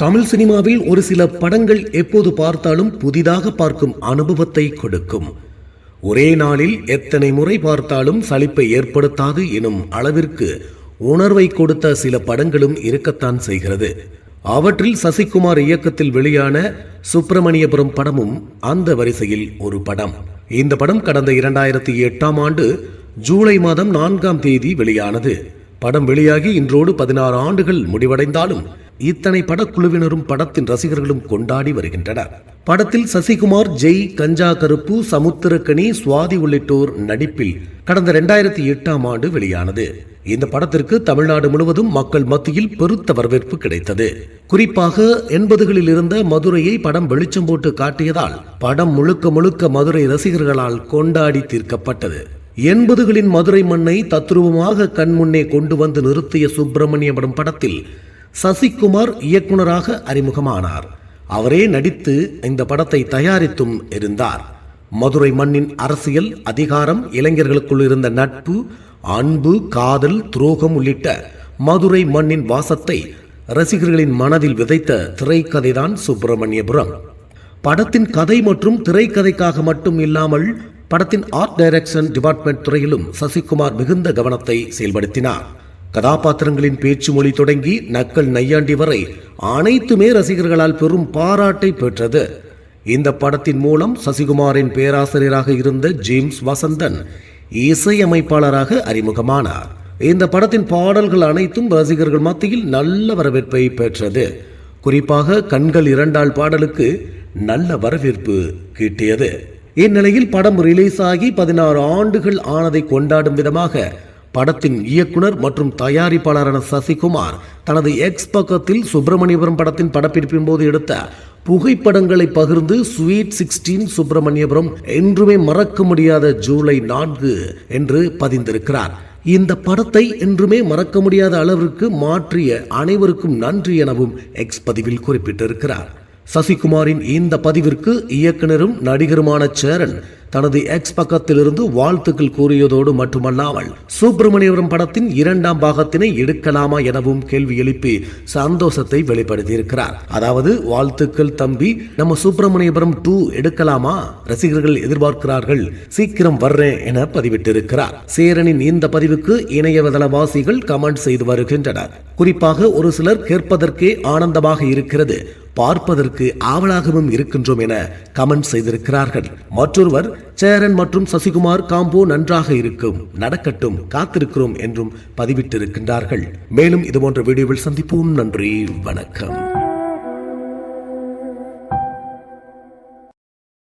தமிழ் சினிமாவில் ஒரு சில படங்கள் எப்போது பார்த்தாலும் புதிதாக பார்க்கும் அனுபவத்தை கொடுக்கும். ஒரே நாளில் எத்தனை முறை பார்த்தாலும் சலிப்பை ஏற்படுத்தாது எனும் அளவிற்கு உணர்வை கொடுத்த சில படங்களும் இருக்கத்தான் செய்கிறது. அவற்றில் சசிகுமார் இயக்கத்தில் வெளியான சுப்பிரமணியபுரம் படமும் அந்த வரிசையில் ஒரு படம். இந்த படம் கடந்த இரண்டாயிரத்தி எட்டாம் ஆண்டு ஜூலை மாதம் நான்காம் தேதி வெளியானது. படம் வெளியாகி இன்றோடு பதினாறு ஆண்டுகள் முடிவடைந்தாலும் இத்தனை படக்குழுவினரும் படத்தின் ரசிகர்களும் கொண்டாடி வருகின்றனர். படத்தில் சசிகுமார் ஜெய் கஞ்சா கருப்பு சமுத்திரக்கனி சுவாதி உள்ளிட்டோர் நடிப்பில் கடந்த இரண்டாயிரத்தி எட்டாம் ஆண்டு வெளியானது. இந்த படத்திற்கு தமிழ்நாடு முழுவதும் மக்கள் மத்தியில் பெருத்த வரவேற்பு கிடைத்தது. குறிப்பாக எண்பதுகளில் இருந்த மதுரையை படம் வெளிச்சம் போட்டு காட்டியதால் படம் முழுக்க முழுக்க மதுரை ரசிகர்களால் கொண்டாடி தீர்க்கப்பட்டது. எண்பதுகளின் மதுரை மண்ணை தத்ரூபமாக கண்முன்னே கொண்டு வந்து நிறுத்திய சுப்பிரமணியபுரம் படத்தில் சசிகுமார் இயக்குனராக அறிமுகமானார். அவரே நடித்து இந்த படத்தை தயாரித்தும் இருந்தார். மதுரை மண்ணின் அரசியல் அதிகாரம் இளைஞர்களுக்குள் இருந்த நட்பு அன்பு காதல் துரோகம் உள்ளிட்ட மதுரை மண்ணின் வாசத்தை ரசிகர்களின் மனதில் விதைத்த திரைக்கதைதான் சுப்பிரமணியபுரம். படத்தின் கதை மற்றும் திரைக்கதைக்காக மட்டும் இல்லாமல் படத்தின் ஆர்ட் டைரக்ஷன் டிபார்ட்மெண்ட் துறையிலும் சசிகுமார் மிகுந்த கவனத்தை செயல்படுத்தினார். கதாபாத்திரங்களின் பேச்சு மொழி தொடங்கி நக்கல் நையாண்டி வரை அனைத்துமே ரசிகர்களால் பெரும் பாராட்டை பெற்றது. இந்த படத்தின் மூலம் சசிகுமாரின் பேராசிரியராக இருந்த ஜேம்ஸ் வசந்தன் இசையமைப்பாளராக அறிமுகமானார். இந்த படத்தின் பாடல்கள் அனைத்தும் ரசிகர்கள் மத்தியில் நல்ல வரவேற்பை பெற்றது. குறிப்பாக கண்கள் இரண்டாள் பாடலுக்கு நல்ல வரவேற்பு கிட்டியது. இந்நிலையில் படம் ரிலீஸ் ஆகி பதினாறு ஆண்டுகள் ஆனதை கொண்டாடும் விதமாக படத்தின் இயக்குனர் மற்றும் தயாரிப்பாளரான சசிகுமார் தனது எக்ஸ் பக்கத்தில் சுப்பிரமணியபுரம் படத்தின் படப்பிடிப்பின் போது எடுத்த புகைப்படங்களை பகிர்ந்து ஸ்வீட் சிக்ஸ்டீன் சுப்பிரமணியபுரம் என்றுமே மறக்க முடியாத ஜூலை நான்கு என்று பதிந்திருக்கிறார். இந்த படத்தை என்றுமே மறக்க முடியாத அளவிற்கு மாற்றிய அனைவருக்கும் நன்றி எனவும் எக்ஸ் பதிவில் குறிப்பிட்டிருக்கிறார். சசிகுமாரின் இந்த பதிவிற்கு இயக்குனரும் நடிகருமான சேரன் தனது எக்ஸ் பக்கத்திலிருந்து வாழ்த்துக்கள் கூறியதோடு மட்டுமல்லாமல் சுப்பிரமணியபுரம் படத்தின் இரண்டாம் பாகத்தினை எடுக்கலாமா எனவும் கேள்வி எழுப்பி சந்தோஷத்தை வெளிப்படுத்தியிருக்கிறார். அதாவது வாழ்த்துக்கள் தம்பி நம்ம சுப்பிரமணியபுரம் டூ எடுக்கலாமா? ரசிகர்கள் எதிர்பார்க்கிறார்கள் சீக்கிரம் வர்றேன் என பதிவிட்டிருக்கிறார். சேரனின் இந்த பதிவுக்கு இணையதளவாசிகள் கமெண்ட் செய்து வருகின்றனர். குறிப்பாக ஒரு சிலர் கேட்பதற்கே ஆனந்தமாக இருக்கிறது. பார்ப்பதற்கு ஆவலாகவும் இருக்கின்றோம் என கமெண்ட் செய்திருக்கிறார்கள். மற்றொருவர் சேரன் மற்றும் சசிகுமார் காம்போ நன்றாக இருக்கும் நடக்கட்டும் காத்திருக்கிறோம் என்றும் பதிவிட்டிருக்கின்றார்கள். மேலும் இதுபோன்ற வீடியோவில் சந்திப்போம். நன்றி வணக்கம்.